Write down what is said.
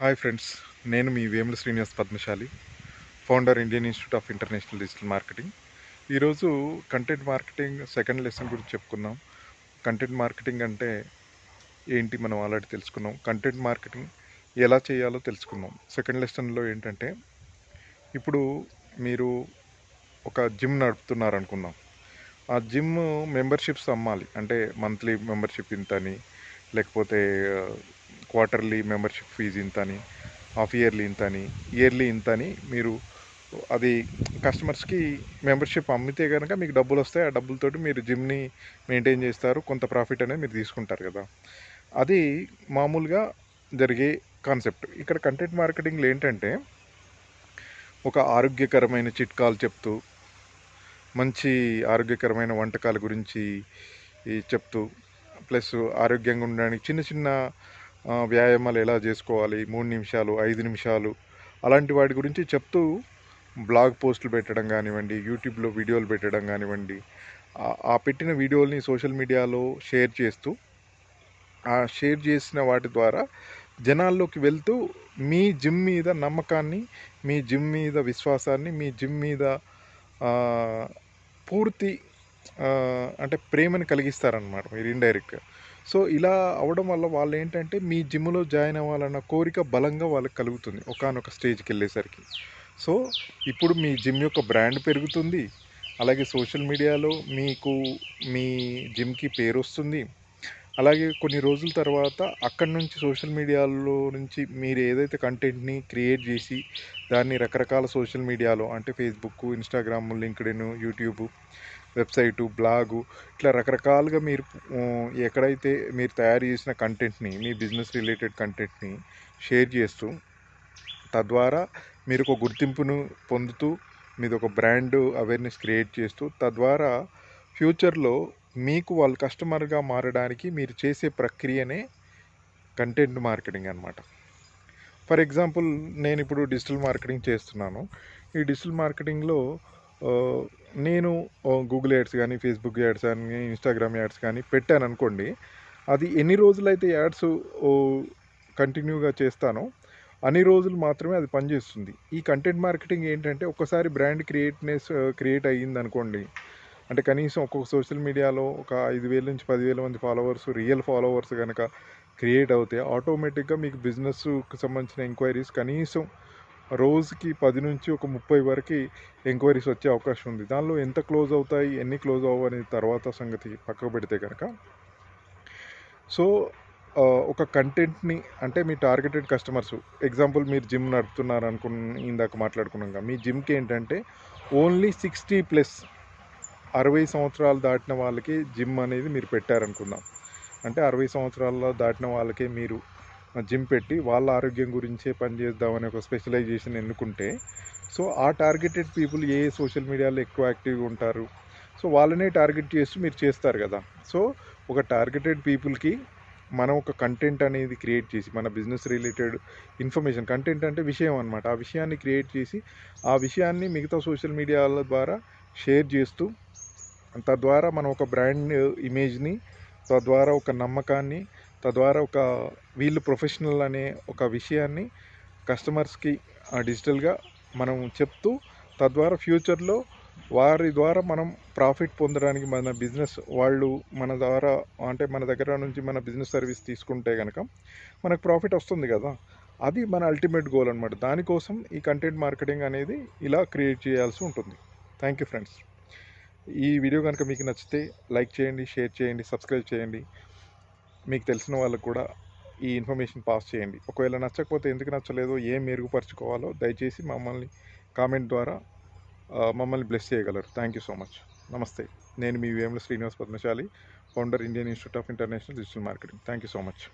Hi friends నేను మీ Vemula Srinivas Padmashali founder Indian institute of international digital marketing ఈరోజు content marketing second lesson గురించి చెప్పుకున్నాం content marketing అంటే ఏంటి మనం ఆల్రెడీ తెలుసుకున్నాం. కంటెంట్ మార్కెటింగ్ ఎలా చేయాలో తెలుసుకుందాం సెకండ్ లెసన్లో ఏంటంటే ఇప్పుడు మీరు ఒక జిమ్ నడుపుతున్నారు అనుకుందాం ఆ జిమ్ మెంబర్షిప్స్ అమ్మాలి. అంటే మంత్లీ మెంబర్షిప్ ఇంత అని లేకపోతే క్వార్టర్లీ మెంబర్షిప్ ఫీజు ఇంత అని హాఫ్ ఇయర్లీ ఇంత అని ఇయర్లీ ఇంత అని మీరు అది కస్టమర్స్కి మెంబర్షిప్ అమ్మితే కనుక మీకు డబ్బులు వస్తాయి. ఆ డబ్బులతోటి మీరు జిమ్ని మెయింటైన్ చేస్తారు. కొంత ప్రాఫిట్ అనేది మీరు తీసుకుంటారు కదా. అది మామూలుగా జరిగే కాన్సెప్ట్. ఇక్కడ కంటెంట్ మార్కెటింగ్లో ఏంటంటే ఒక ఆరోగ్యకరమైన చిట్కాలు చెప్తూ మంచి ఆరోగ్యకరమైన వంటకాల గురించి ఈ చెప్తూ ప్లస్ ఆరోగ్యంగా ఉండడానికి చిన్న చిన్న వ్యాయామాలు ఎలా చేసుకోవాలి మూడు నిమిషాలు ఐదు నిమిషాలు అలాంటి వాటి గురించి చెప్తూ బ్లాగ్ పోస్టులు పెట్టడం కానివ్వండి యూట్యూబ్లో వీడియోలు పెట్టడం కానివ్వండి ఆ- పెట్టిన వీడియోల్ని సోషల్ మీడియాలో షేర్ చేస్తూ ఆ షేర్ చేసిన వాటి ద్వారా జనాల్లోకి వెళ్తూ మీ జిమ్ మీద నమ్మకాన్ని మీ జిమ్ మీద విశ్వాసాన్ని మీ జిమ్ మీద పూర్తి అంటే ప్రేమని కలిగిస్తారనమాట మీరు ఇండైరెక్ట్గా సో ఇలా అవడం వల్ల వాళ్ళు ఏంటంటే మీ జిమ్లో జాయిన్ అవ్వాలన్న కోరిక బలంగా వాళ్ళకి కలుగుతుంది ఒకానొక స్టేజ్కి వెళ్ళేసరికి సో ఇప్పుడు మీ జిమ్ యొక్క బ్రాండ్ పెరుగుతుంది అలాగే సోషల్ మీడియాలో మీకు మీ జిమ్కి పేరు వస్తుంది అలాగే కొన్ని రోజుల తర్వాత అక్కడి నుంచి సోషల్ మీడియాలో నుంచి మీరు ఏదైతే కంటెంట్ని క్రియేట్ చేసి దాన్ని రకరకాల సోషల్ మీడియాలో అంటే Facebook Instagram LinkedIn YouTube website blog ఇట్లా రకరకాలుగా మీరు ఎక్కడైతే మీరు తయారు చేసిన కంటెంట్ని మీ బిజినెస్ రిలేటెడ్ కంటెంట్ని షేర్ చేస్తూ తద్వారా మీరు ఒక గుర్తింపును పొందుతూ మీది ఒక బ్రాండ్ అవేర్నెస్ క్రియేట్ చేస్తూ తద్వారా ఫ్యూచర్లో మీకు వాళ్ళు కస్టమర్గా మారడానికి మీరు చేసే ప్రక్రియనే కంటెంట్ మార్కెటింగ్ అనమాట ఫర్ ఎగ్జాంపుల్ నేను ఇప్పుడు డిజిటల్ మార్కెటింగ్ చేస్తున్నాను. ఈ డిజిటల్ మార్కెటింగ్లో నేను గూగుల్ యాడ్స్ కానీ ఫేస్బుక్ యాడ్స్ కానీ ఇన్స్టాగ్రామ్ యాడ్స్ కానీ పెట్టాను అనుకోండి అది ఎన్ని రోజులైతే యాడ్స్ కంటిన్యూగా చేస్తానో అన్ని రోజులు మాత్రమే అది పనిచేస్తుంది. ఈ కంటెంట్ మార్కెటింగ్ ఏంటంటే ఒకసారి బ్రాండ్ క్రియేట్నెస్ క్రియేట్ అయ్యింది అనుకోండి అంటే కనీసం ఒక్కొక్క సోషల్ మీడియాలో ఒక ఐదు వేల నుంచి పదివేల మంది ఫాలోవర్స్ రియల్ ఫాలోవర్స్ కనుక క్రియేట్ అవుతే ఆటోమేటిక్గా మీకు బిజినెస్కి సంబంధించిన ఎంక్వైరీస్ కనీసం రోజుకి పది నుంచి ఒక ముప్పై వరకు ఎంక్వైరీస్ వచ్చే అవకాశం ఉంది. దానిలో ఎంత క్లోజ్ అవుతాయి ఎన్ని క్లోజ్ అవ్వవు అనేది తర్వాత సంగతి పక్కకు పెడితే కనుక సో ఒక కంటెంట్ని అంటే మీ టార్గెటెడ్ కస్టమర్స్ ఎగ్జాంపుల్ మీరు జిమ్ నడుపుతున్నారు అనుకున్న ఇందాక మాట్లాడుకున్నాం మీ జిమ్కి ఏంటంటే ఓన్లీ సిక్స్టీ ప్లస్ అరవై సంవత్సరాలు దాటిన వాళ్ళకి జిమ్ అనేది మీరు పెట్టారనుకుందాం. అంటే అరవై సంవత్సరాల్లో దాటిన వాళ్ళకే మీరు జిమ్ పెట్టి వాళ్ళ ఆరోగ్యం గురించే పనిచేద్దామనే ఒక స్పెషలైజేషన్ ఎన్నుకుంటే సో ఆ టార్గెటెడ్ పీపుల్ ఏ సోషల్ మీడియాలో ఎక్కువ యాక్టివ్గా ఉంటారు? సో వాళ్ళనే టార్గెట్ చేస్తూ మీరు చేస్తారు కదా. సో ఒక టార్గెటెడ్ పీపుల్కి మనం ఒక కంటెంట్ అనేది క్రియేట్ చేసి మన బిజినెస్ రిలేటెడ్ ఇన్ఫర్మేషన్ కంటెంట్ అంటే విషయం అనమాట ఆ విషయాన్ని క్రియేట్ చేసి ఆ విషయాన్ని మిగతా సోషల్ మీడియాల ద్వారా షేర్ చేస్తూ తద్వారా మనం ఒక బ్రాండ్ ఇమేజ్ని తద్వారా ఒక నమ్మకాన్ని తద్వారా ఒక వీళ్ళు ప్రొఫెషనల్ అనే ఒక విషయాన్ని కస్టమర్స్కి డిజిటల్గా మనం చెప్తూ తద్వారా ఫ్యూచర్లో వారి ద్వారా మనం ప్రాఫిట్ పొందడానికి మన బిజినెస్ వాళ్ళు మన ద్వారా అంటే మన దగ్గర నుంచి మన బిజినెస్ సర్వీస్ తీసుకుంటే కనుక మనకు ప్రాఫిట్ వస్తుంది కదా. అది మన అల్టిమేట్ గోల్ అనమాట దానికోసం ఈ కంటెంట్ మార్కెటింగ్ అనేది ఇలా క్రియేట్ చేయాల్సి ఉంటుంది. Thank you friends. ఈ వీడియో కనుక మీకు నచ్చితే లైక్ చేయండి షేర్ చేయండి సబ్స్క్రైబ్ చేయండి. మీకు తెలిసిన వాళ్ళకు కూడా ఈ ఇన్ఫర్మేషన్ పాస్ చేయండి. ఒకవేళ నచ్చకపోతే ఎందుకు నచ్చలేదో ఏం మెరుగుపరచుకోవాలో దయచేసి మమ్మల్ని కామెంట్ ద్వారా మమ్మల్ని బ్లెస్ చేయగలరు. థ్యాంక్ యూ సో మచ్ నమస్తే. నేను మీ Vemula Srinivas Padmashali founder Indian institute of international digital marketing. Thank you so much